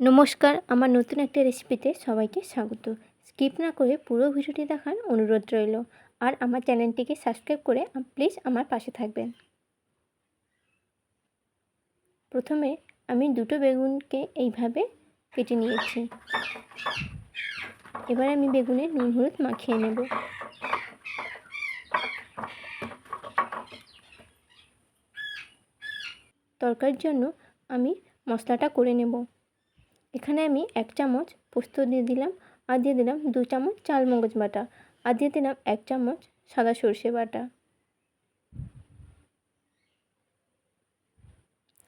নমস্কার, আমার নতুন একটা রেসিপিতে সবাইকে স্বাগত। স্কিপ না করে পুরো ভিডিওটি দেখার অনুরোধ রইল। আর আমার চ্যানেলটিকে সাবস্ক্রাইব করে প্লিজ আমার পাশে থাকবেন। প্রথমে আমি দুটো বেগুনকে এইভাবে কেটে নিয়েছি। এবার আমি বেগুনে নুন, হলুদ মাখিয়ে নেব। তরকারির জন্য আমি মশলাটা করে নেব। এখানে আমি এক চামচ পোস্ত দিয়ে দিলাম আর দিয়ে দিলাম দু চামচ চাল মগজ বাটা আর দিয়ে দিলাম এক চামচ সাদা সর্ষে বাটা।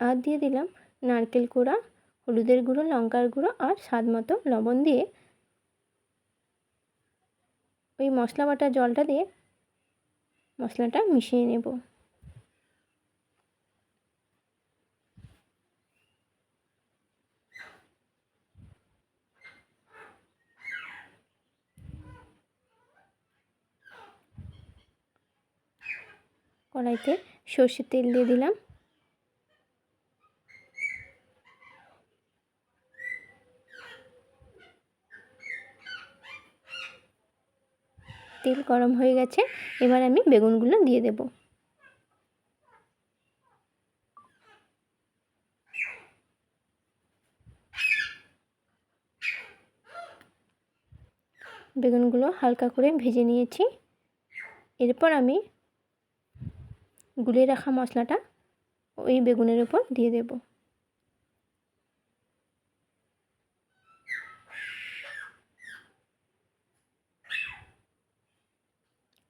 আর দিয়ে দিলাম নারকেল কোড়া, হলুদের গুঁড়ো, লঙ্কার গুঁড়ো আর স্বাদ মতো লবণ দিয়ে ওই মশলা বাটা জলটা দিয়ে মশলাটা মিশিয়ে নেব। কড়াইতে সর্ষের তেল দিয়ে দিলাম। তেল গরম হয়ে গেছে, এবার আমি বেগুনগুলো দিয়ে দেব। বেগুনগুলো হালকা করে ভেজে নিয়েছি। এরপর আমি গুলিয়ে রাখা মশলাটা ওই বেগুনের উপর দিয়ে দেব।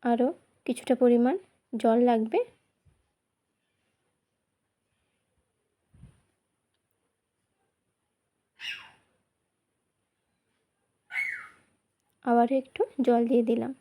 আরও কিছুটা পরিমাণ জল লাগবে। আবার একটু জল দিয়ে দিলাম।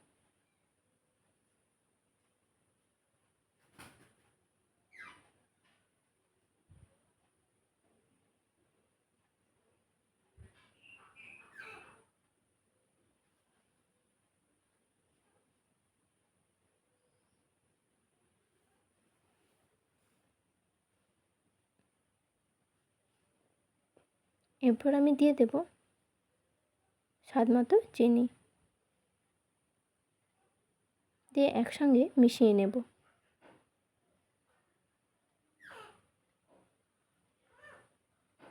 এরপর আমি দিয়ে দেব স্বাদ মতো চিনি। দিয়ে একসঙ্গে মিশিয়ে নেব।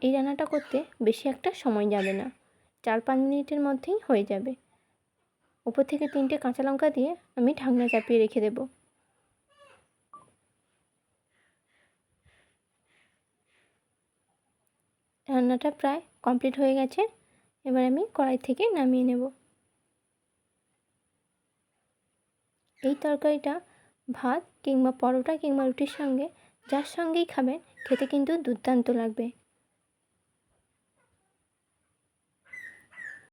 এই রান্নাটা করতে বেশি একটা সময় যাবে না। চার পাঁচ মিনিটের মধ্যেই হয়ে যাবে। ওপর থেকে তিনটে কাঁচা লঙ্কা দিয়ে আমি ঢাকনা চাপিয়ে রেখে দেবো। রান্নাটা প্রায় কমপ্লিট হয়ে গেছে। এবার আমি কড়াই থেকে নামিয়ে নেব। এই তরকারিটা ভাত কিংবা পরোটা কিংবা রুটির সঙ্গে, যার সঙ্গেই খাবেন, খেতে কিন্তু দুর্দান্ত লাগবে।